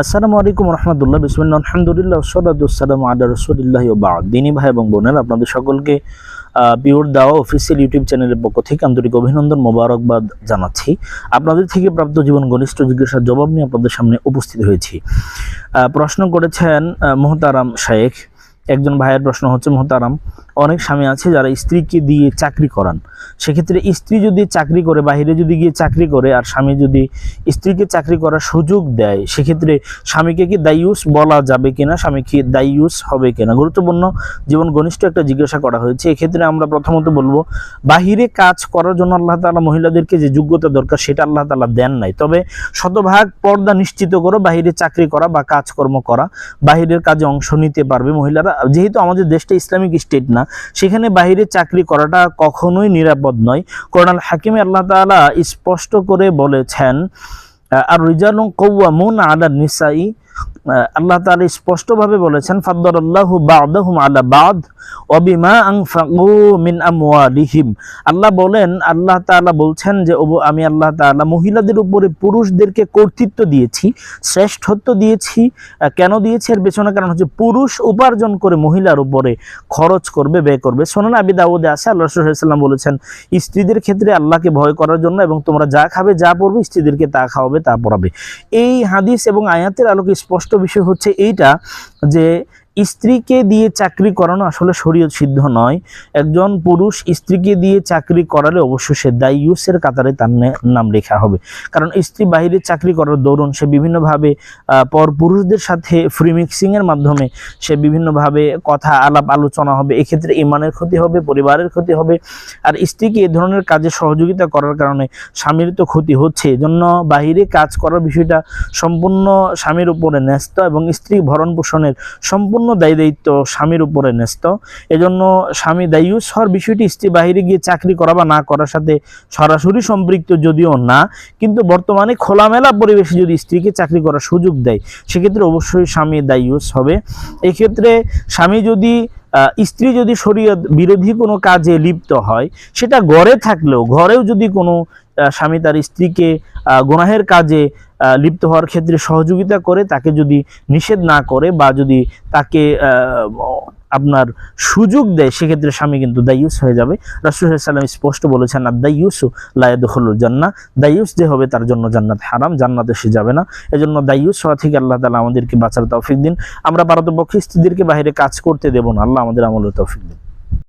আসসালামু আলাইকুম রহমতুল্লাহ বিসমিল্লা আলহামদুলিল্লাহ সদাদুসালাম আদা রসুলিল্লাহ বা দিনী ভাই এবং বোনেরা, আপনাদের সকলকে পিওর দাওয়া অফিসিয়াল ইউটিউব চ্যানেলের পক্ষ থেকে আন্তরিক অভিনন্দন, মোবারকবাদ জানাচ্ছি। আপনাদের থেকে প্রাপ্ত জীবন ঘনিষ্ঠ জিজ্ঞাসার জবাব নিয়ে আপনাদের সামনে উপস্থিত হয়েছি। প্রশ্ন করেছেন মোহতারাম শায়েখ একজন ভাইয়ের প্রশ্ন হচ্ছে, মোহতারাম, অনেক স্বামী আছে যারা স্ত্রীকে দিয়ে চাকরি করান। সেক্ষেত্রে স্ত্রী যদি চাকরি করে বাইরে যদি গিয়ে চাকরি করে আর স্বামী যদি স্ত্রীকে চাকরি করার সুযোগ দেয়, সেক্ষেত্রে স্বামীকে কি দায়ুস বলা যাবে কিনা? স্বামী কি দায়ুস হবে কিনা? গুরুত্বপূর্ণ জীবন ঘনিষ্ঠ একটা জিজ্ঞাসা করা হয়েছে। এক্ষেত্রে আমরা প্রথমত বলব, বাহিরে কাজ করার জন্য আল্লাহ তালা মহিলাদেরকে যে যোগ্যতা দরকার, সেটা আল্লাহ তালা দেন নাই। তবে শতভাগ পর্দা নিশ্চিত করো, বাহিরে চাকরি করা বা কাজকর্ম করা, বাহিরের কাজে অংশ নিতে পারবে। মহিলারা যেহেতু আমাদের দেশটা ইসলামিক স্টেট না সেখানে বাহিরে চাকরি করাটা কখনোই নিরাপদ নয়। কোরআন হাকিমে আল্লাহ তালা স্পষ্ট করে বলেছেন আর রিজাল কৌয়ামুন আলা নিসাই আহ, আল্লাহ তাআলা স্পষ্টভাবে বলেছেন, ফাদ্দারাল্লাহু বা'দাহুম আলা বা'দ ওয়া বিমা আনফাকু মিন আমওয়ালিহিম। আল্লাহ বলেন, আল্লাহ তাআলা বলছেন যে আমি আল্লাহ তাআলা মহিলাদের উপরে পুরুষদেরকে কর্তৃত্ব দিয়েছি, শ্রেষ্ঠত্ব দিয়েছি। কেন দিয়েছি? এর পেছনে কারণ হচ্ছে পুরুষ উপার্জন করে মহিলার উপরে খরচ করবে, ব্যয় করবে। সোনান আবি দাউদে আছে আল্লাহ রসুল্লাহাম বলেছেন, স্ত্রীদের ক্ষেত্রে আল্লাহকে ভয় করার জন্য এবং তোমরা যা খাবে যা পড়বে, স্ত্রীদেরকে তা খাওয়াবে, তা পড়াবে। এই হাদিস এবং আয়াতের আলোকে স্পষ্ট বিষয় হচ্ছে এইটা যে স্ত্রীকে দিয়ে চাকরি করানো আসলে শরীয়ত সিদ্ধ নয়। একজন পুরুষ স্ত্রীকে দিয়ে চাকরি করালে অবশ্যই সে দায়ুসের কাতারে তার নাম লেখা হবে। কারণ স্ত্রী বাইরে চাকরি করার দৌড়ন সে বিভিন্নভাবে পর পুরুষদের সাথে ফ্রি মিক্সিংয়ের মাধ্যমে সে বিভিন্নভাবে কথা আলাপ আলোচনা হবে। এক্ষেত্রে ইমানের ক্ষতি হবে, পরিবারের ক্ষতি হবে। আর স্ত্রীকে এ ধরনের কাজে সহযোগিতা করার কারণে স্বামীর তো ক্ষতি হচ্ছে। এজন্য বাহিরে কাজ করার বিষয়টা সম্পূর্ণ স্বামীর উপরে ন্যস্ত এবং স্ত্রী ভরণ পোষণের সম্পূর্ণ দায়ী দায়িত্ব স্বামীর উপরে ন্যস্ত। এজন্য স্বামী দায়ুস হওয়ার বিষয়টি স্ত্রী বাহিরে গিয়ে চাকরি করা বা না করার সাথে সরাসরি সম্পৃক্ত যদিও না, কিন্তু বর্তমানে খোলামেলা পরিবেশে যদি স্ত্রীকে চাকরি করার সুযোগ দেয়, সেক্ষেত্রে অবশ্যই স্বামী দায়ুস হবে। এক্ষেত্রে স্বামী যদি স্ত্রী যদি শরীয়ত বিরোধী কোনো কাজে লিপ্ত হয়, সেটা ঘরে থাকলেও, ঘরেও যদি কোনো স্বামী তার স্ত্রীকে গুনাহের কাজে লিপ্ত হওয়ার ক্ষেত্রে সহযোগিতা করে, তাকে যদি নিষেধ না করে বা যদি তাকে আপনার সুযোগ দেয়, সেক্ষেত্রে স্বামী কিন্তু দায়ুস হয়ে যাবে। রাসুল সাল্লাম স্পষ্ট বলেছেন আর দায়ুসু লায়াদুল জান্না দায়ুস যে হবে তার জন্য জান্নাত হারাম, জান্নাতে সে যাবে না। এজন্য দায়ুস হওয়া থেকে আল্লাহ তালা আমাদেরকে বাঁচার তৌফিক দিন। আমরা পারতপক্ষে স্ত্রীদেরকে বাইরে কাজ করতে দেব না। আল্লাহ আমাদের আমলের তৌফিক দিন।